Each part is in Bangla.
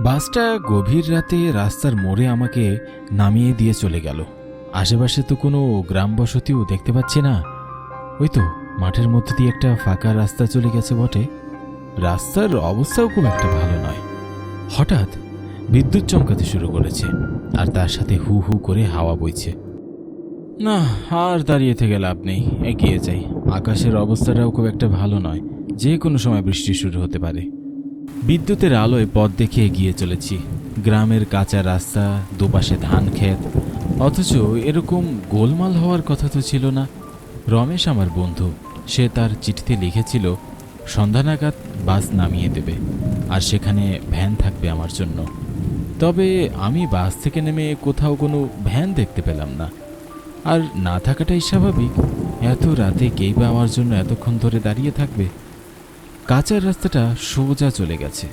বাসটা গভীর রাতে রাস্তার মোড়ে আমাকে নামিয়ে দিয়ে চলে গেল। আশেপাশে তো কোনো গ্রাম বসতিও দেখতে পাচ্ছি না। ওই তো, মাঠের মধ্যে দিয়ে একটা ফাঁকা রাস্তা চলে গেছে বটে। রাস্তার অবস্থাও খুব একটা ভালো নয়। হঠাৎ বিদ্যুৎ চমকাতে শুরু করেছে, আর তার সাথে হু হু করে হাওয়া বইছে। না, আর দাঁড়িয়ে থেকে লাভ নেই, এগিয়ে যাই। আকাশের অবস্থাটাও খুব একটা ভালো নয়, যে কোনো সময় বৃষ্টি শুরু হতে পারে। বিদ্যুতের আলোয় পথ দেখে এগিয়ে চলেছি। গ্রামের কাঁচা রাস্তা, দুপাশে ধান ক্ষেত। অথচ এরকম গোলমাল হওয়ার কথা তো ছিল না। রমেশ আমার বন্ধু, সে তার চিঠিতে লিখেছিল, সন্ধ্যা নাগাদ বাস নামিয়ে দেবে, আর সেখানে ভ্যান থাকবে আমার জন্য। তবে আমি বাস থেকে নেমে কোথাও কোনো ভ্যান দেখতে পেলাম না। আর না থাকাটাই স্বাভাবিক। এত রাতে কেই বা আমার জন্য এতক্ষণ ধরে দাঁড়িয়ে থাকবে? কাঁচার রাস্তাটা সোজা চলে গেছে।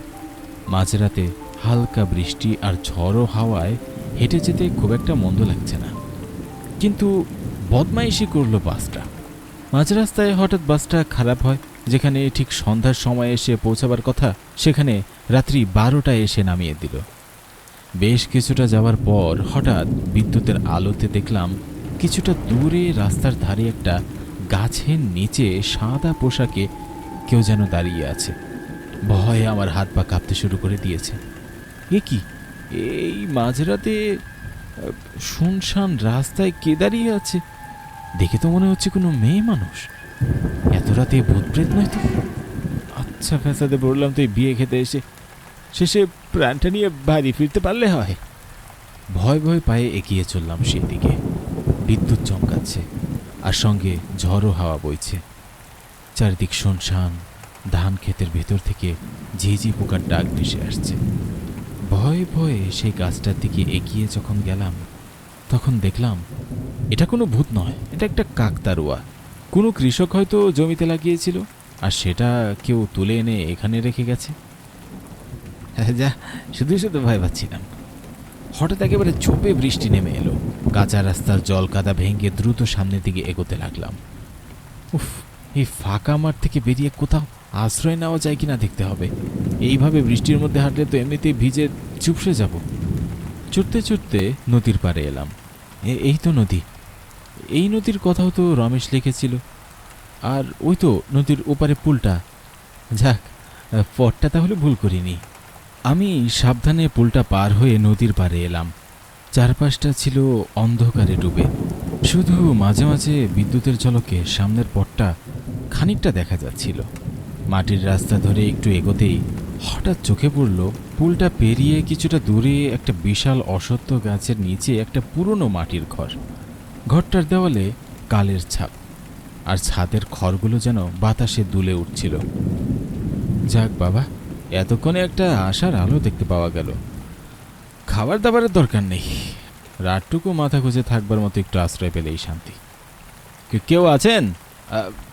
মাঝরাতে হালকা বৃষ্টি আর ঝড়ো হাওয়ায় হেঁটে যেতে খুব একটা মন্দ লাগছে না। কিন্তু বদমাইশি করল বাসটা। মাঝ রাস্তায় হঠাৎ বাসটা খারাপ হয়, যেখানে ঠিক সন্ধ্যার সময় এসে পৌঁছাবার কথা, সেখানে রাত্রি বারোটায় এসে নামিয়ে দিল। বেশ কিছুটা যাওয়ার পর হঠাৎ বিদ্যুতের আলোতে দেখলাম, কিছুটা দূরে রাস্তার ধারে একটা গাছের নিচে সাদা পোশাকে কেউ যেন দাঁড়িয়ে আছে। ভয়ে আমার হাত পা কাঁপতে শুরু করে দিয়েছে। এ কি? এই মাঝরাতে শুনশান রাস্তায় কে দাঁড়িয়ে আছে? দেখে তো মনে হচ্ছে কোনো মেয়ে মানুষ। এত রাতে ভূতপ্রেত নয় তো? আচ্ছা ফ্যাসাদে বললাম তুই বিয়ে খেতে এসে। শেষে প্রাণটা নিয়ে বাড়ি ফিরতে পারলে হয়। ভয় ভয় পায়ে এগিয়ে চললাম সেই দিকে বিদ্যুৎ চমকাচ্ছে, আর সঙ্গে ঝড়ো হাওয়া বইছে। চারিদিক শুনশান, ধান ক্ষেতের ভেতর থেকে ঝিঝি পোকার ডাক ভেসে আসছে। ভয়ে ভয়ে সেই গাছটার দিকে এগিয়ে যখন গেলাম, তখন দেখলাম এটা কোনো ভূত নয়, এটা একটা কাকতারুয়া কোনো কৃষক হয়তো জমিতে লাগিয়েছিল, আর সেটা কেউ তুলে এনে এখানে রেখে গেছে। যা, শুধু শুধু ভয় পাচ্ছিলাম। হঠাৎ একেবারে ঝোপে বৃষ্টি নেমে এলো। কাঁচা রাস্তার জল কাদা ভেঙে দ্রুত সামনের দিকে এগোতে লাগলাম। উফ এই ফাঁকা মাঠ থেকে বেরিয়ে কোথাও আশ্রয় নেওয়া যায় কিনা দেখতে হবে। এইভাবে বৃষ্টির মধ্যে হাঁটলে তো এমনিতেই ভিজে চুপসে যাব। ছুটতে ছুটতে নদীর পাড়ে এলাম। এই তো নদী। এই নদীর কথাও তো রমেশ লিখেছিল। আর ওই তো নদীর ওপারে পুলটা। যাক, পথটা তাহলে ভুল করিনি। আমি সাবধানে পুলটা পার হয়ে নদীর পাড়ে এলাম। চারপাশটা ছিল অন্ধকারে ডুবে। শুধু মাঝে মাঝে বিদ্যুতের ঝলকে সামনের পথটা খানিকটা দেখা যাচ্ছিল। মাটির রাস্তা ধরে একটু এগোতেই হঠাৎ চোখে পড়ল পুলটা পেরিয়ে কিছুটা দূরে একটা বিশাল অসত্য গাছের নিচে একটা পুরনো মাটির ঘর। ঘরটার দেওয়ালে কালের ছাপ, আর ছাদের খড়গুলো যেন বাতাসে দুলে উঠছিল। যাক বাবা, এতক্ষণে একটা আশার আলো দেখতে পাওয়া গেল। খাবার দাবারের দরকার নেই। রাতটুকু মাথা খুঁজে থাকবার মতো একটু আশ্রয় পেলেই শান্তি। কেউ আছেন?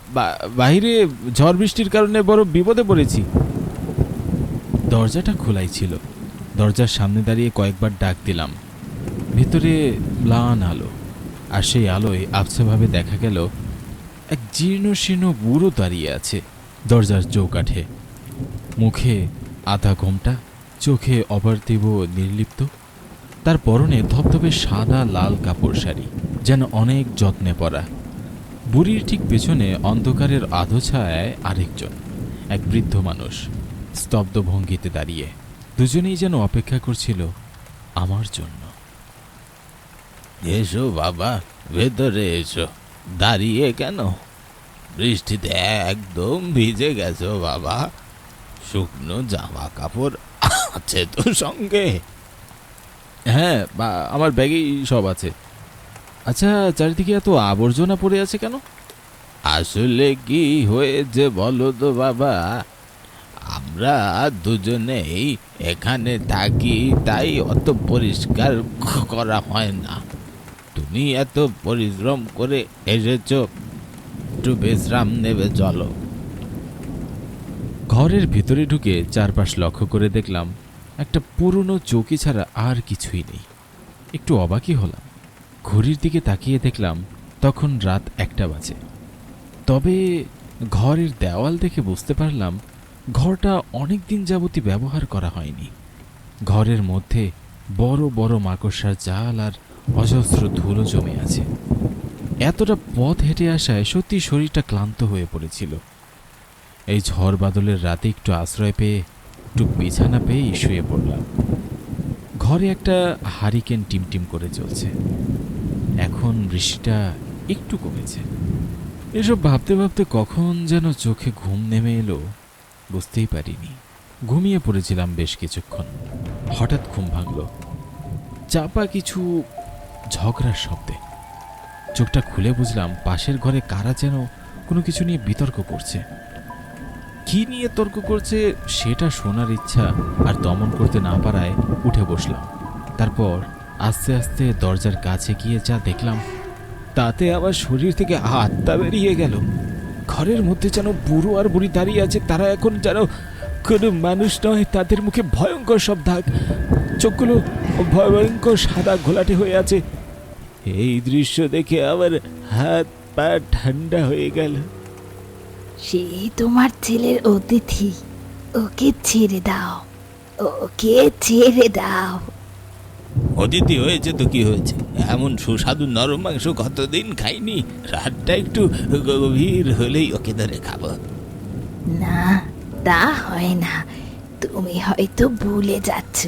আহ, বা- বাইরে ঝড় বৃষ্টির কারণে বড় বিপদে পড়েছি। দরজাটা খোলাই ছিল। দরজার সামনে দাঁড়িয়ে কয়েকবার ডাক দিলাম। ভিতরে ম্লান আলো। আর সেই আলোয় আবছাভাবে দেখা গেল এক জীর্ণ শীর্ণ বুড়ো দাঁড়িয়ে আছে দরজার চৌকাঠে। মুখে আধা ঘোমটা চোখে অপার্থিব নির্লিপ্ত। তার পরনে ধপধপে সাদা লাল কাপড় শাড়ি যেন অনেক যত্নে পরা। বুড়ির ঠিক পেছনে অন্ধকারের আধো ছায়ায় আরেকজন এক বৃদ্ধ মানুষ স্তব্ধ ভঙ্গিতে দাঁড়িয়ে। দুজনেই যেন অপেক্ষা করছিল আমার জন্য। এসো বাবা ভেতরে এসো। দাঁড়িয়ে কেন? বৃষ্টিতে একদম ভিজে গেছো বাবা। শুকনো জামা কাপড় আছে তো সঙ্গে? হ্যাঁ বা আমার ব্যাগেই সব আছে। আচ্ছা চারিদিকে এত আবর্জনা পড়ে আছে কেন? আসলে কি হয়েছে বলো তো বাবা? আমরা দুজনেই এখানে থাকি, তাই অত পরিষ্কার করা হয় না। তুমি এত পরিশ্রম করে এসেছ, একটু বিশ্রাম নেবে, চলো। ঘরের ভিতরে ঢুকে চারপাশ লক্ষ্য করে দেখলাম, একটা পুরনো চৌকি ছাড়া আর কিছুই নেই। একটু অবাকই হলাম। ঘড়ির দিকে তাকিয়ে দেখলাম তখন রাত একটা বাজে। তবে ঘরের দেওয়াল দেখে বুঝতে পারলাম ঘরটা অনেক দিন যাবতই ব্যবহার করা হয়নি। ঘরের মধ্যে বড় বড় মাকড়সার জাল আর অজস্র ধুলো জমে আছে। এতটা পথ হেঁটে আসায় সত্যি শরীরটা ক্লান্ত হয়ে পড়েছিল। এই ঝড় বাদলের রাতে একটু আশ্রয় পেয়ে, একটু বিছানা পেয়েই শুয়ে পড়লাম। ঘরে একটা হারিকেন টিমটিম করে চলছে। এখন বৃষ্টিটা একটু কমেছে। এসব ভাবতে ভাবতে কখন যেন চোখে ঘুম নেমে এলো বুঝতেই পারিনি। ঘুমিয়ে পড়েছিলাম বেশ কিছুক্ষণ। হঠাৎ ঘুম ভাঙল। চাপা কিছু ঝগড়ার শব্দে। চোখটা খুলে বুঝলাম পাশের ঘরে কারা যেন কোনো কিছু নিয়ে বিতর্ক করছে। কি নিয়ে তর্ক করছে সেটা শোনার ইচ্ছা আর দমন করতে না পারায় উঠে বসলাম। তারপর আস্তে আস্তে দরজার কাছে গিয়ে যা দেখলাম, তাতে আবার শরীর থেকে আত্মা বেরিয়ে গেল। ঘরের মধ্যে যেন বুড়ো আর বুড়ি দাঁড়িয়ে আছে, তারা এখন যেন কোনো মানুষ নয়, তাদের মুখে ভয়ঙ্কর সব দাগ, চোখগুলো ভয়ঙ্কর সাদা ঘোলাটে হয়ে আছে। এই দৃশ্য দেখে আমার হাত পা ঠান্ডা হয়ে গেল। সে তোমার ছেলের অতিথি, ওকে ছেড়ে দাও, ওকে ছেড়ে দাও। অতিথি হয়েছে তো কি হয়েছে? এমন সুস্বাদু নরম মাংস কতদিন খাইনি? রাতটা একটু গভীর হলেই ওকে ধরে খাব। না তা হয় না। তুমি হয়তো ভুলে যাচ্ছ।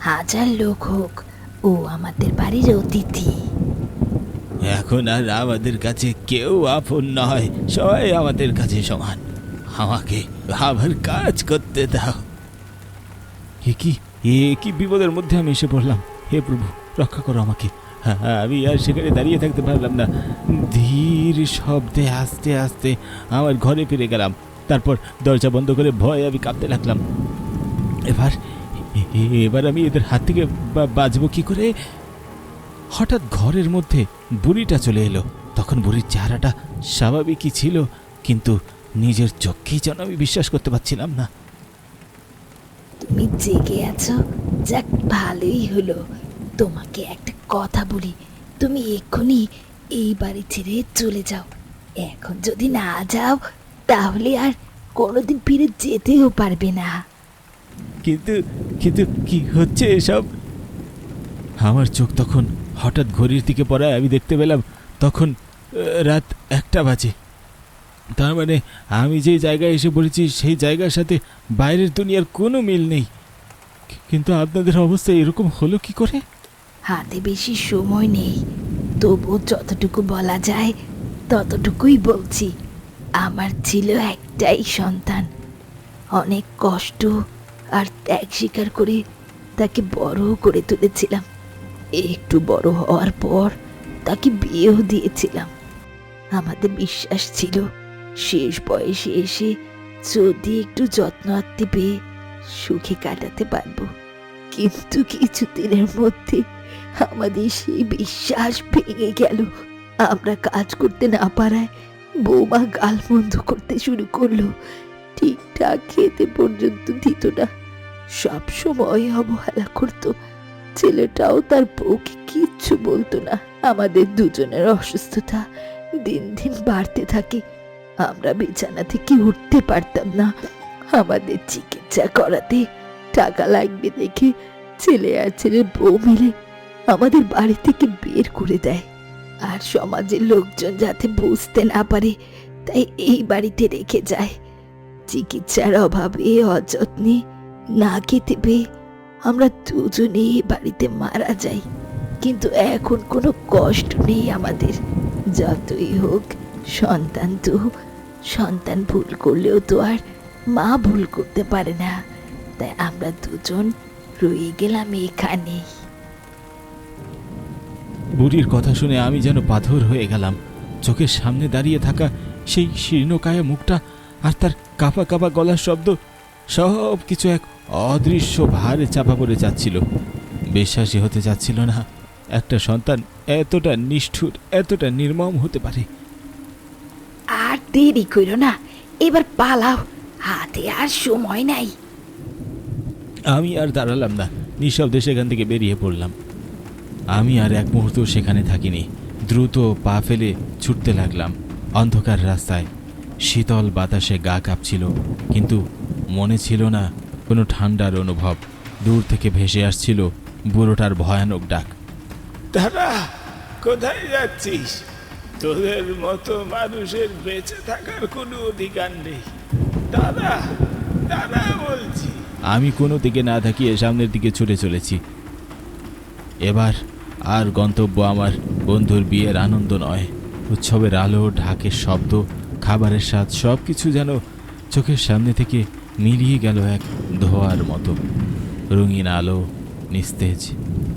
হাজার লোক হোক ও আমাদের বাড়ির অতিথি। এখন আর আমাদের কাছে কেউ আপন নয়। সবাই আমাদের কাছে সমান। আমাকে আবার কাজ করতে দাও। এ কি? এ কি বিপদের মধ্যে আমি এসে পড়লাম? হে প্রভু রক্ষা করো আমাকে। হ্যাঁ, আমি আর সেখানে দাঁড়িয়ে থাকতে পারলাম না। ধীর শব্দে আস্তে আস্তে আমার ঘরে ফিরে গেলাম। তারপর দরজা বন্ধ করে ভয় আমি কাঁপতে লাগলাম। এবার এবার আমি এদের হাত থেকে বাঁচবো কি করে? হঠাৎ ঘরের মধ্যে বুড়িটা চলে এলো। তখন বুড়ির চেহারাটা স্বাভাবিকই ছিল কিন্তু নিজের চোখেই যেন আমি বিশ্বাস করতে পারছিলাম না। তুমি জেগে আছো? যাক ভালোই হলো। তোমাকে একটা কথা বলি। তুমি এক্ষুনি এই বাড়ি ছেড়ে চলে যাও। এখন যদি না যাও, তাহলে আর কোনোদিন ফিরে যেতেও পারবে না। কিন্তু কিন্তু কি হচ্ছে এসব? আমার চোখ তখন হঠাৎ ঘড়ির দিকে পড়ায় আমি দেখতে পেলাম, তখন রাত একটা বাজে। তার মানে আমি যে জায়গায় এসে পড়েছি, সেই জায়গার সাথে বাইরের দুনিয়ার কোনো মিল নেই। কিন্তু আপনাদের অবস্থা এরকম হলো কি করে? হাতে বেশি সময় নেই। তবু যতটুকু বলা যায়, ততটুকুই বলছি। আমার ছিল একটাই সন্তান। অনেক কষ্ট আর ত্যাগ স্বীকার করে তাকে বড় করে তুলেছিলাম। একটু বড় হওয়ার পর তাকে বিয়েও দিয়েছিলাম। আমাদের বিশ্বাস ছিল শেষ বয়সে এসে যদি একটু যত্ন আত্মি পেয়ে সুখে কাটাতে পারব। কিন্তু কিছুদিনের মধ্যে আমাদের সেই বিশ্বাস ভেঙে গেল। আমরা কাজ করতে না পারায় বৌমা গালমন্দ করতে শুরু করল। ঠিকঠাক খেতে পর্যন্ত দিত না। সব সময় অবহেলা করত। ছেলেটাও তার বউকে কিচ্ছু বলতো না। আমাদের দুজনের অসুস্থতা দিন দিন বাড়তে থাকে। আমরা বিছানা থেকে উঠতে পারতাম না। আমাদের চিকিৎসা করাতে টাকা লাগবে দেখে ছেলে আর ছেলের বউ মিলে আমাদের বাড়ি থেকে বের করে দেয়। আর সমাজের লোকজন যাতে বুঝতে না পারে, তাই এই বাড়িতে রেখে যায়। চিকিৎসার অভাবে, অযত্নে না খেতে পেয়ে আমরা দুজনে বাড়িতে মারা যাই। কিন্তু এখন কোনো কষ্ট নেই আমাদের। যতই হোক, সন্তান তো, সন্তান ভুল করলেও তো আর মা ভুল করতে পারে না। তাই আমরা দুজন রয়ে গেলাম এখানেই। বুড়ির কথা শুনে আমি যেন পাথর হয়ে গেলাম। চোখের সামনে দাঁড়িয়ে থাকা সেই শীর্ণকায় মুখটা আর তার কাপা কাপা গলার শব্দ সব কিছু এক অদৃশ্য ভারে চাপা পড়ে যাচ্ছিল। বিশ্বাসই হতে যাচ্ছিল না একটা সন্তান এতটা নিষ্ঠুর এতটা নির্মম হতে পারে। আর দেরি করো না এবার পালাও হাতে আর সময় নাই। আমি আর দাঁড়ালাম না নিঃশব্দে সেখান থেকে বেরিয়ে পড়লাম। আমি আর এক মুহূর্ত সেখানে থাকিনি। দ্রুত পা ফেলে ছুটতে লাগলাম। অন্ধকার রাস্তায়। শীতল বাতাসে গা কাঁপছিল কিন্তু মনে ছিল না কোনো ঠান্ডার অনুভব। দূর থেকে ভেসে আসছিল বুড়োটার ভয়ানক ডাক। দাদা কোথায় যাচ্ছিস? তোদের মতো মানুষের বেঁচে থাকার কোনো অধিকার নেই। দাদা দাদা বলছি। আমি কোনো দিকে না তাকিয়ে সামনের দিকে ছুটে চলেছি। এবার আর গন্তব্য আমার বন্ধুর বিয়ের আনন্দ নয়। উৎসবের আলো, ঢাকের শব্দ, খাবারের স্বাদ সব কিছু যেন চোখের সামনে থেকে মিলিয়ে গেল এক ধোয়ার মতো। রঙিন আলো, নিস্তেজ,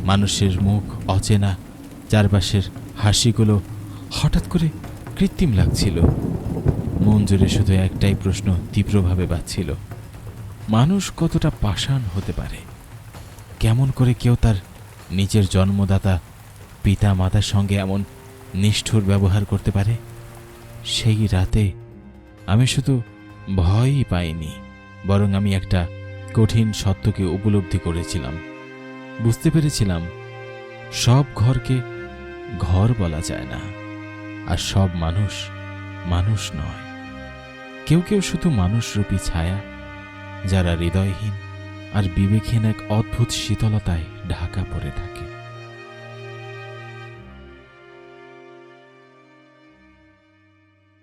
মানুষের মুখ অচেনা, চারপাশের হাসিগুলো হঠাৎ করে কৃত্রিম লাগছিল। মন জুড়ে শুধু একটাই প্রশ্ন তীব্রভাবে বাজছিল। মানুষ কতটা পাষাণ হতে পারে? কেমন করে কেউ তার নিজের জন্মদাতা পিতা মাতার সঙ্গে এমন নিষ্ঠুর ব্যবহার করতে পারে? সেই রাতে আমি শুধু ভয়ই পাইনি, বরং আমি একটা কঠিন সত্যকে উপলব্ধি করেছিলাম। বুঝতে পেরেছিলাম, সব ঘরকে ঘর বলা যায় না, আর সব মানুষ মানুষ নয়। কেউ কেউ শুধু মানুষরূপী ছায়া, যারা হৃদয়হীন আর বিবেকহীন এক অদ্ভুত শীতলতায় ঢাকা পড়ে থাকে।